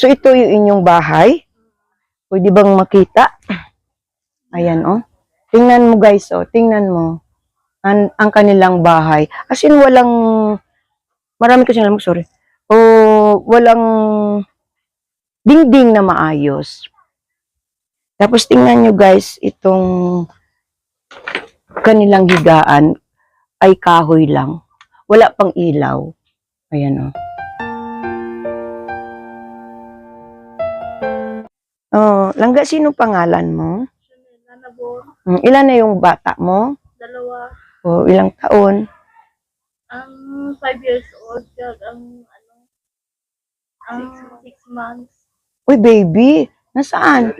So ito yung inyong bahay. Pwede bang makita? Ayan oh. Tingnan mo guys oh, tingnan mo. Ang, ang kanilang bahay. As in walang marami kasi alam sorry. O walang dingding na maayos. Tapos tingnan nyo guys, itong kanilang higaan ay kahoy lang. Wala pang ilaw. Ayan o. Oh, langga, sino pangalan mo? Nanabor, Hmm, Ilan na yung bata mo? dalawa, O ilang taon? ang 5 years old, kag ang ano, ang 6 months. Uy, baby, nasaan?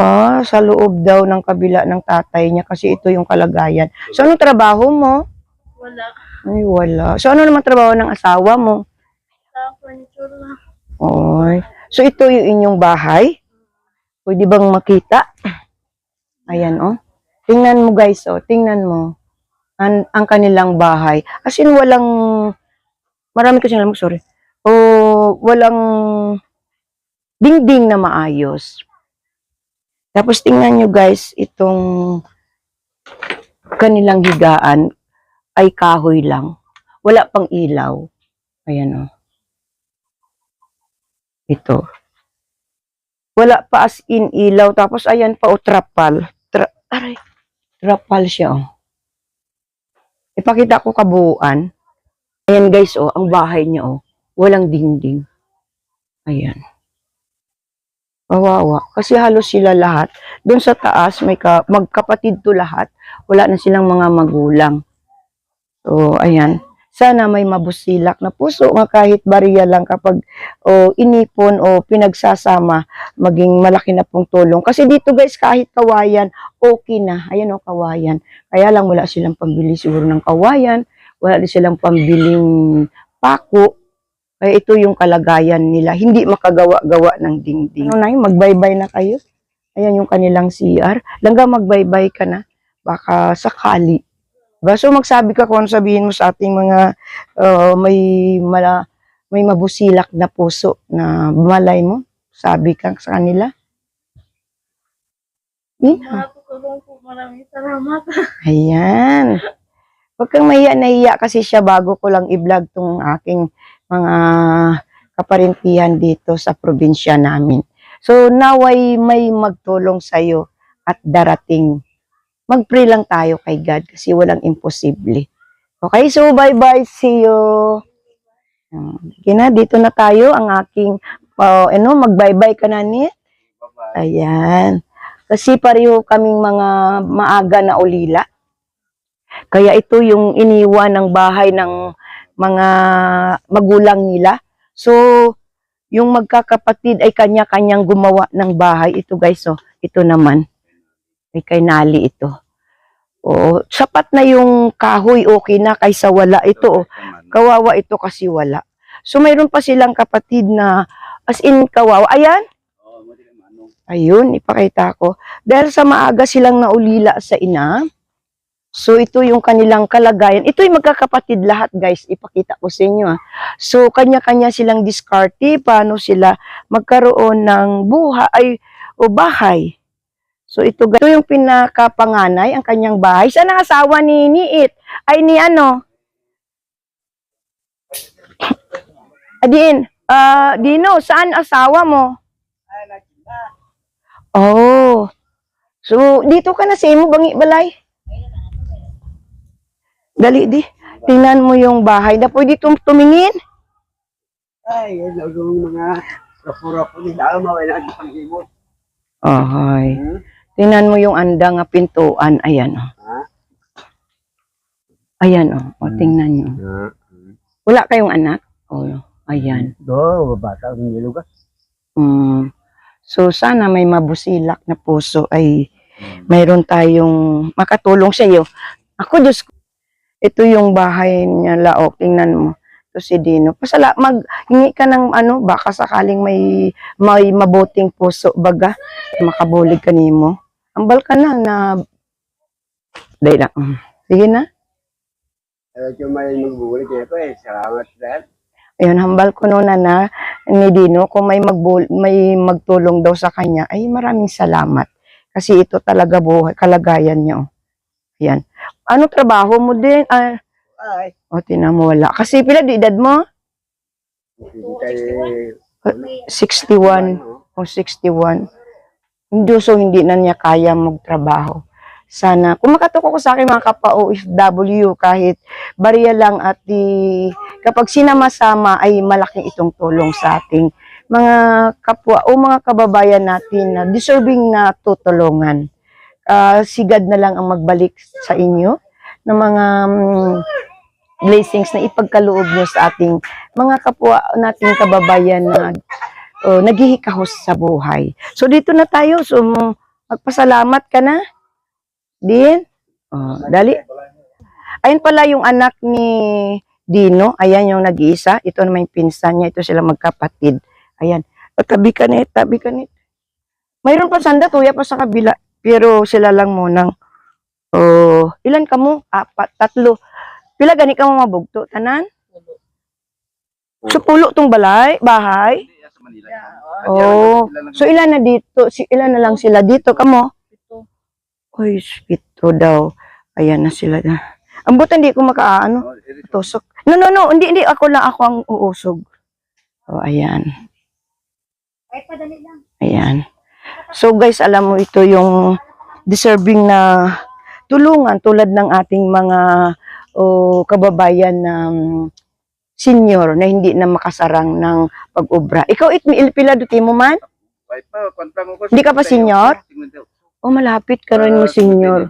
Ah, sa loob daw ng kabila ng tatay niya kasi ito yung kalagayan. So, anong trabaho mo? Wala. Ay, wala. So, ano naman trabaho ng asawa mo? Sa furniture na. Oy. So, ito yung inyong bahay? Pwede bang makita? Ayan, oh. Tingnan mo, guys, oh. Tingnan mo. Ang, ang kanilang bahay. As in, walang... Marami kasi alam, sorry. O, walang dingding na maayos. Tapos, tingnan nyo, guys, itong kanilang higaan ay kahoy lang. Wala pang ilaw. Ayan, oh. Ito. Wala pa as in ilaw. Tapos, ayan pa, o trapal. Tra aray, trapal siya, oh. Ipakita ko kabuuan. Ayan, guys, oh, ang bahay niya, oh. Walang dingding. Ayan. Kawawa. Kasi halos sila lahat. Doon sa taas, may ka, magkapatid to lahat. Wala na silang mga magulang. So, ayan. Sana may mabusilak na puso nga kahit bariya lang kapag o inipon o pinagsasama, maging malaki na pong tulong. Kasi dito guys, kahit kawayan, okay na. Ayan o, kawayan. Kaya lang wala silang pambili siguro ng kawayan, wala din silang pambiling pako. Kaya ito yung kalagayan nila. Hindi makagawa-gawa ng dingding. Ano na yun, magbaybay na kayo. Ayan yung kanilang CR. Langga magbaybay ka na. Baka sakali. Diba? So magsabi ka kung ano sabihin mo sa ating mga uh, may mala, may mabusilak na puso na malay mo. Sabi ka sa kanila. Yun. Po, maraming salamat. Ayan. Huwag kang mahiya, nahiya kasi siya bago ko lang i-vlog tong aking mga kaparintihan dito sa probinsya namin. So, naway may magtulong sa'yo at darating. Mag-pray lang tayo kay God kasi walang imposible. Okay, so bye-bye. See you. Okay na, dito na tayo. Ang aking, uh, ano, mag-bye-bye ka na ni. Ayan. Kasi pareho kaming mga maaga na ulila. Kaya ito yung iniwan ng bahay ng mga magulang nila. So, yung magkakapatid ay kanya-kanyang gumawa ng bahay. Ito guys, oh, ito naman. Ay kay Nali ito. Oo, sapat na yung kahoy, okay na kaysa wala. Ito, oh, kawawa ito kasi wala. So, mayroon pa silang kapatid na as in kawawa. Ayan, Ayun, ipakita ko. Dahil sa maaga silang naulila sa ina, so ito yung kanilang kalagayan. Ito yung magkakapatid lahat, guys. Ipakita ko sa inyo. ah. So, kanya-kanya silang diskarte, paano sila magkaroon ng buhay o bahay. So, ito. Ito yung pinakapanganay, ang kanyang bahay. Saan ang asawa ni Niit? Ay, ni ano? Adin, ah, Dino, saan asawa mo? Oh. So, dito ka na sa imo bangi balay. Dali di. Tingnan mo yung bahay. Na pwede tum tumingin. Ay, yung mga rapuro-rapuro nila. Mawala ang pangimot. Ahay. Hmm? Tingnan mo yung anda nga pintuan. Ayan oh. Ha? Ayan oh. O, tingnan nyo. Wala kayong anak? Oh, ayan. Do, bata ang nilugas. Mm. So, sana may mabusilak na puso ay mayroon tayong makatulong sa iyo. Ako, Diyos ko, ito yung bahay niya, Lao. Tingnan mo. Ito si Dino. Pasala, mag, hingi ka ng ano, baka sakaling may, may mabuting puso, baga, makabulig ka nimo. Ambal ka na, na, dahil na, mm. sige na. Yung may magbubulit niya ko eh. Salamat dahil. Ayun, hambal ko noon na ni Dino kung may magbul may magtulong daw sa kanya. Ay, maraming salamat. Kasi ito talaga buhay, kalagayan niya. oh. Ayan. Ano trabaho mo din? Ah, Ay. o, tinan mo wala. Kasi pila di edad mo? Hindi 61 o 61. Hindi so hindi na niya kaya magtrabaho. Sana, kung makatuko ko sa akin mga kapwa OFW, kahit bariya lang at di, kapag sinama-sama ay malaking itong tulong sa ating mga kapwa o mga kababayan natin na deserving na tutulungan. Ah, sigad na lang ang magbalik sa inyo ng mga mm, blessings na ipagkaloob nyo sa ating mga kapwa nating kababayan na oh, naghihikahos sa buhay. So dito na tayo. So magpasalamat ka na. Din. Oh, dali. Ayun pala yung anak ni Dino. Ayan yung nag-iisa. Ito naman yung pinsan niya. Ito sila magkapatid. Ayan. O, tabi ka nit, tabi ka nit. Mayroon pa sanda, tuya pa sa kabila. Pero sila lang munang, oh, ilan ka mo? Apat, tatlo. Pila gani ka mo mabugto? Tanan? So, pulo tong balay, bahay. Manila. Oh, so ilan na dito? Si ilan na lang sila dito kamo? Ito. Oy, ito daw. Ayan na sila na. Ang buta hindi ko makaano, tusok. No, no, no, hindi, hindi ako lang ako ang uusog. Oh, ayan. Ay, padali lang. Ayan. So guys, alam mo ito yung deserving na tulungan tulad ng ating mga oh, kababayan na mm, senior na hindi na makasarang ng pag-ubra. Ikaw, it, pila duti mo man? Hindi ka pa senior? Oh, malapit ka rin mo senior.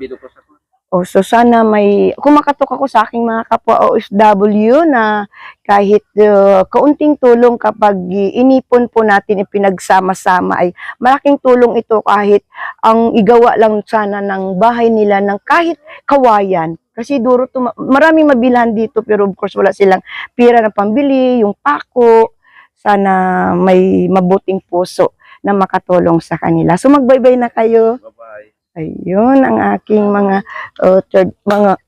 Oh, so sana may, kung makatok ako sa aking mga kapwa OFW na kahit uh, kaunting tulong kapag inipon po natin, ipinagsama-sama ay malaking tulong ito kahit ang igawa lang sana ng bahay nila ng kahit kawayan. Kasi duro to, maraming mabilhan dito pero of course wala silang pira na pambili, yung pako, sana may mabuting puso na makatulong sa kanila. So magbaybay na kayo. Bye-bye. Ayun ang aking mga uh, third, mga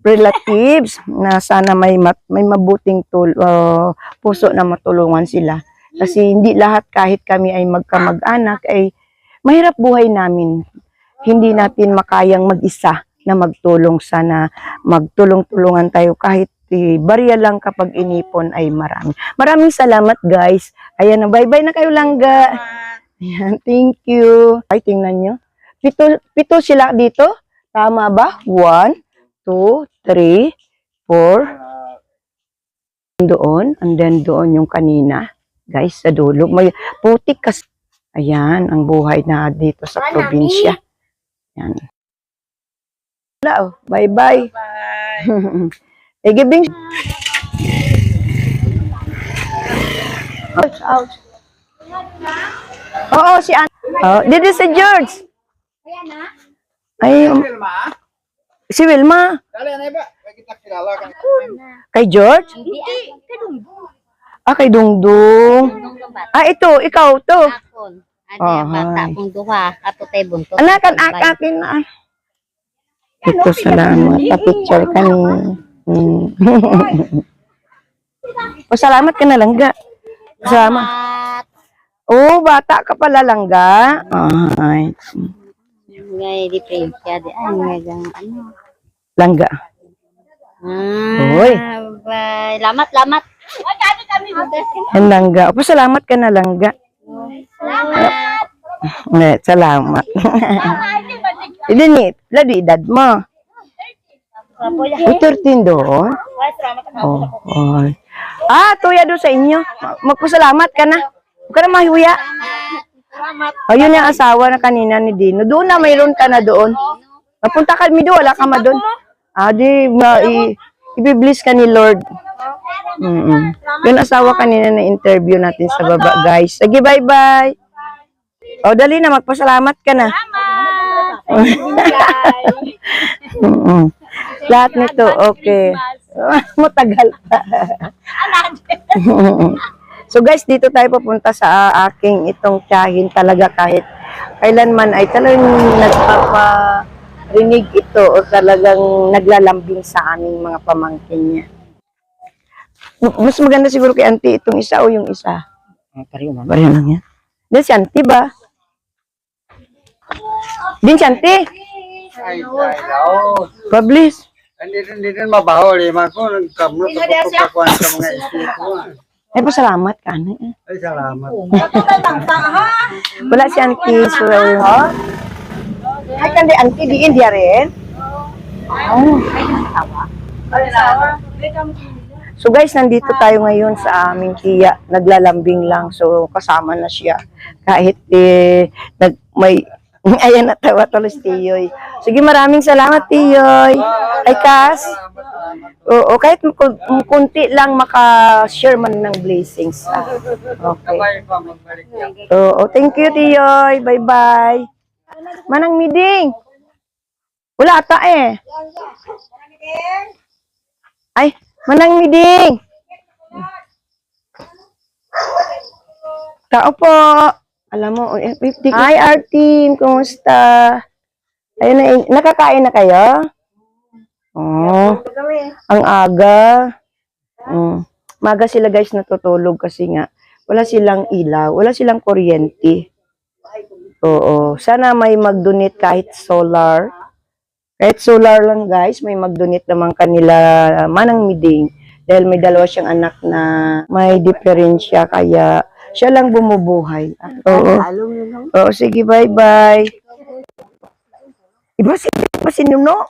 relatives na sana may mat, may mabuting tul, uh, puso na matulungan sila. Kasi hindi lahat kahit kami ay magkamag-anak ay mahirap buhay namin. Hindi natin makayang mag-isa na magtulong sana magtulong-tulungan tayo kahit eh, barya lang kapag inipon ay marami. Maraming salamat guys. Ayan na, bye-bye na kayo langga. Ayan, thank you. Ay, tingnan nyo. Pito, pito sila dito. Tama ba? One, two, three, four. Doon. And then doon yung kanina. Guys, sa dulo. May putik kasi. Ayan, ang buhay na dito sa probinsya. Ayan. Wala oh. Bye-bye. Bye. Eh, giving. Ouch, ouch. Oo, si An. Oh, dito si George. Ay, um, si Wilma. Dali, ano ba? Kaya kita kilala ka. Kay George? Hindi, Ah, kay Dungdung. Ah, ito, ikaw, to. Akon. Ano Oh, yung bata hi. kong duha, katutay buntot. Anakan, ak akin na. Ito, salamat. Pa-picture ka ni. Hmm. o, salamat ka na lang, ga. Salamat. Oh, bata ka pala lang, ga. Ay, Ngay diferensya di ay ngay gang ano. langga. Ah, Uy. Bye. Lamat, langga. O, salamat ka na langga. Salamat. Eh, salamat. Hindi ni, lado edad mo. Uy, 13 doon. Oh, oh. Ah, tuya doon sa inyo. Magpasalamat ka na. Huwag ka na. Ayun yung asawa na kanina ni Dino. Doon na, mayroon ka na doon. Napunta kami doon, wala ka ma doon. Ah, di, ma, i, ibibliss ka ni Lord. Mm Yung asawa kanina na interview natin sa baba, guys. Sige, bye-bye. O, dali na, magpasalamat ka na. Mm-mm. Lahat nito, okay. Matagal pa. so guys, dito tayo papunta sa ah, aking itong tiyahin talaga kahit kailanman ay talagang nagpaparinig ito o talagang naglalambing sa aming mga pamangkin niya. Mas maganda siguro kay auntie itong isa o yung isa. Pareho man. Pareho lang yan. Din si auntie ba? Auntie. Ay, oh. Pablis. Hindi rin, hindi rin mabaho. Lima ko, nagkamlo ko pagkakuan sa mga espiritu. Ay, pasalamat ka na. eh. Ay, salamat. Wala si auntie. So, oh. Ay, kandi auntie, di India rin? Oh. So guys, nandito tayo ngayon sa aming tiya. Naglalambing lang. So kasama na siya. Kahit eh, nag, may... Ayan, natawa tuloy si Tiyoy. Sige, maraming salamat, Tiyoy. Ay, Kas. Oo, kahit kun- kunti lang maka-share man ng blessings. Ah, Okay. Oo, thank you, Tiyoy. Bye-bye. Manang Miding. Wala ata eh. Ay, Manang Miding. Tao po. Alam mo, eh, 50 Hi, our team. Kumusta? Ayun na, eh, nakakain na kayo? Oh, ang aga. Mm. Maga sila guys natutulog kasi nga wala silang ilaw, wala silang kuryente. Oo, sana may mag-donate kahit solar. Kahit solar lang guys, may mag-donate naman kanila manang miding. Dahil may dalawa siyang anak na may diferensya kaya siya lang bumubuhay. Oo. Oo, sige, bye-bye. Iba si, iba si Nuno.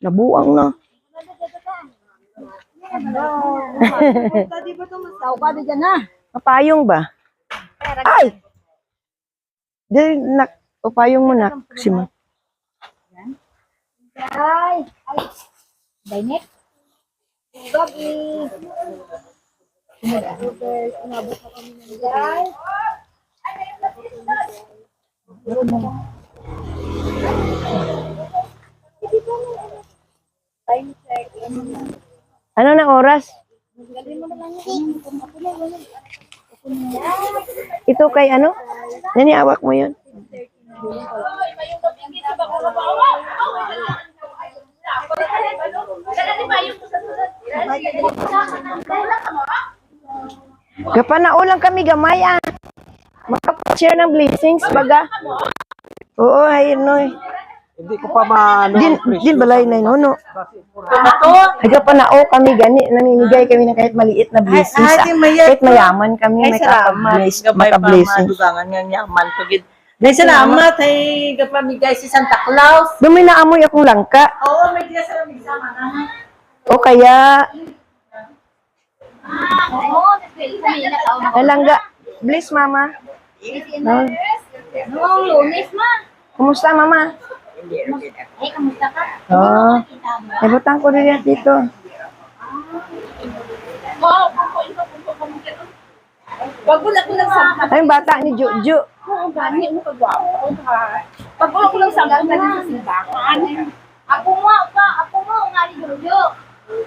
Nabuang na. Papayong ba? Ay! Dahil nak, papayong mo na. Kasi ma. Ano na oras? Ito kay ano? Naniawak mo yun? Kapanaulang kami gamaya. Makapag-share ng blessings, baga. Oo, hay noy. Hindi ko pa maano. Din, din balay na nuno. Ay, kapanao kami gani, namimigay kami ng kahit maliit na blessings. Ay, ay, di mayat kahit mayaman kami, Ay, may salamat. kapag-bless, Gabay pa nga nyaman pagid. Dahil salamat ay gapamigay si Santa Claus. Dumi na amoy akong langka. Oo, may diya sa lamig sama na. O kaya, nalangga. Bless, mama. No. Noong lunes ma. Kumusta, mama? Ay, kamusta ka? Oo. Nabutang ko rin dito. Wag mo na ko lang sangka. Ay, bata ni Juju. Oo, gani mo kagwapo ka. Pag wala ko lang sangka na sa simbahan. Ako mo, ako mo, nga ni Jojo.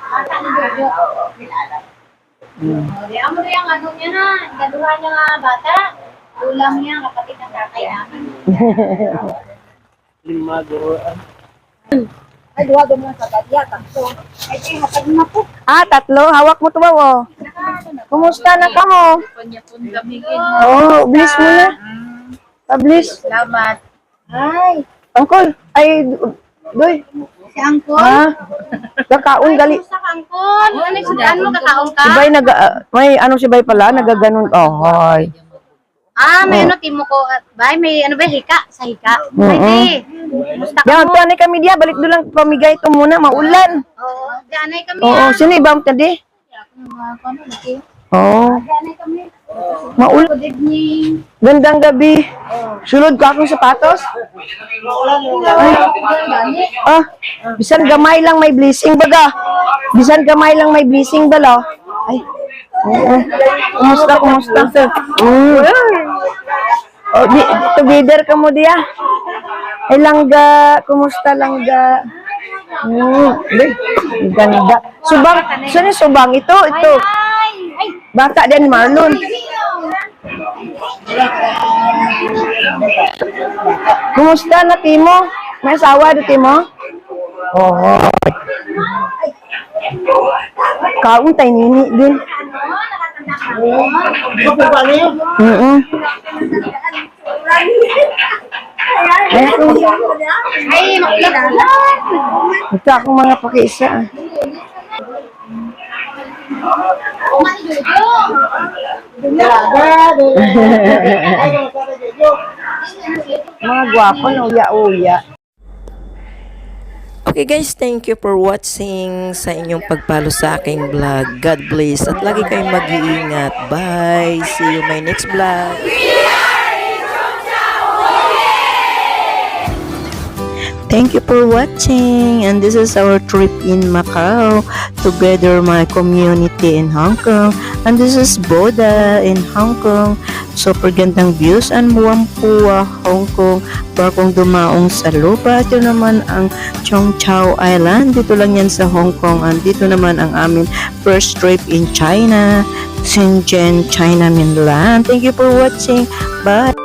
Ata ni Jojo. Kilala. Oh, di amo rin ang ano niya na, gaduhan niya nga bata. Ulam niya, kapatid ng kakay namin. Lima, duro. Ay, duwa mo sa kadya, takso. Ay, ay, hatag na po. Ah, tatlo. Hawak mo to ba, wo? Kumusta na ka mo? Oo, oh, bless mo na. Pa-bless. Salamat. Ay, Angkol. Ay, doy. Si Angkol. Ha? Kakaon gali. Sa Angkol. Ano yung sudaan mo, kakaon ka? Si Bay nag ah, may ano si Bay pala nagaganon. Oh, hoy. Ah, may ano, timo ko. at Bay, may ano ba, hika? Sa hika? Mm-mm. Ay, di. Musta ka Yan, tuanay kami diya. Balik doon lang pamigay ito muna. Maulan. Oo, dianay kami. Oo, ah. sino ibang tadi? Ano? Oo. Dianay kami. Maulan. Good evening. Gandang gabi. Sulod ko akong sapatos. Ay, ah, bisan gamay lang may blessing baga. Bisan gamay lang may blessing dala. Ay. Kumusta, kumusta? Mm. Oh, di, together ka mo diya. Ay, langga. Kumusta, langga? Mm, ganda. Subang, saan yung subang? Ito, ito. Bata din, Marlon. Kumusta na, Timo? May asawa do, Timo? Oo. Kaon tay nini din. Niyo? Oo. Ay. Ito akong mga pakiisa. Jojo. Mga gwapo na uya-uya. Okay guys, thank you for watching sa inyong pagpalo sa aking vlog. God bless at lagi kayong mag-iingat. Bye! See you my next vlog. Thank you for watching and this is our trip in Macau together my community in Hong Kong and this is Boda in Hong Kong. Super gandang views and Muampua, Hong Kong. Bagong dumaong sa lupa. Ito naman ang Chong Chao Island. Dito lang yan sa Hong Kong. And dito naman ang amin first trip in China. Shenzhen, China mainland. Thank you for watching. Bye